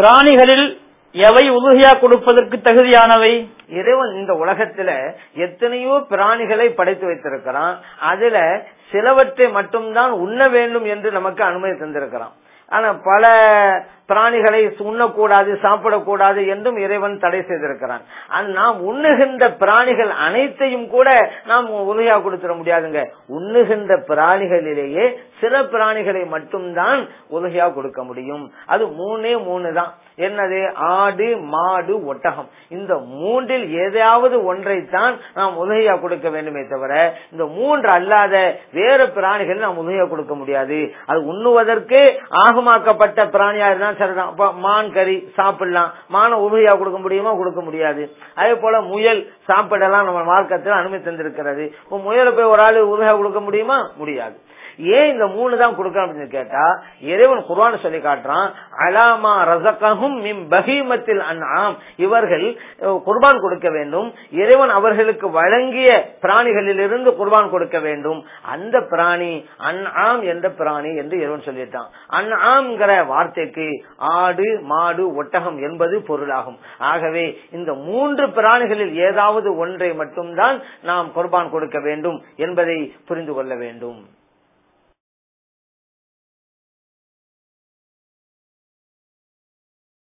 பிராணிகளில் எவை உதுகையா கொடுப்பதற்கு தகுதியானவை? இறைவன் இந்த உலகத்துல எத்தனையோ பிராணிகளை படைத்து வைத்திருக்கிறான். அதுல சிலவற்றை மட்டும்தான் உண்ண வேண்டும் என்று நமக்கு அனுமதி தந்திருக்கிறான். ஆனா பல பிராணிகளை உண்ணக்கூடாது சாப்பிடக்கூடாது என்றும் இறைவன் தடை செய்திருக்கிறான். நாம் உண்ணுகின்ற பிராணிகள் அனைத்தையும் கூட நாம் உதவியா கொடுத்துட முடியாதுங்க. உண்ணுகின்ற பிராணிகளிலேயே சில பிராணிகளை மட்டும்தான் உதவியா கொடுக்க முடியும். அது மூணே மூணு தான். என்னது? ஆடு மாடு ஒட்டகம். இந்த மூன்றில் எதையாவது ஒன்றைத்தான் நாம் உதவியா கொடுக்க வேண்டுமே தவிர இந்த மூன்று அல்லாத வேறு பிராணிகள் நாம் உதவியா கொடுக்க முடியாது. அது உண்ணுவதற்கு ஆகமாக்கப்பட்ட பிராணியா இருந்தால் சரிதான். மான் கறி சாப்பிடலாம். மானை உபரியா கொடுக்க முடியுமா? கொடுக்க முடியாது. அதே போல முயல் சாப்பிடலாம். நம்ம மார்க்கத்தில் அனுமதி தந்திருக்கிறது. இப்ப முயலை போய் ஒரு ஆளு உபரியா கொடுக்க முடியுமா? முடியாது. ஏன் இந்த மூணு தான் கொடுக்கணும் அப்படின்னு கேட்டா இறைவன் குர்வான் சொல்லி காட்டுறான் அலாமா ரசகஹும் மிம் பஹீமத்தில் அன்ஆம். இவர்கள் குர்பான் கொடுக்க வேண்டும். இறைவன் அவர்களுக்கு வழங்கிய பிராணிகளிலிருந்து குர்பான் கொடுக்க வேண்டும். அந்த பிராணி அன்ஆம் என்ற பிராணி என்று இறைவன் சொல்லிட்டான். அன்ஆம்ங்கிற வார்த்தைக்கு ஆடு மாடு ஒட்டகம் என்பது பொருளாகும். ஆகவே இந்த மூன்று பிராணிகளில் ஏதாவது ஒன்றை மட்டும்தான் நாம் குர்பான் கொடுக்க வேண்டும் என்பதை புரிந்து கொள்ள வேண்டும்.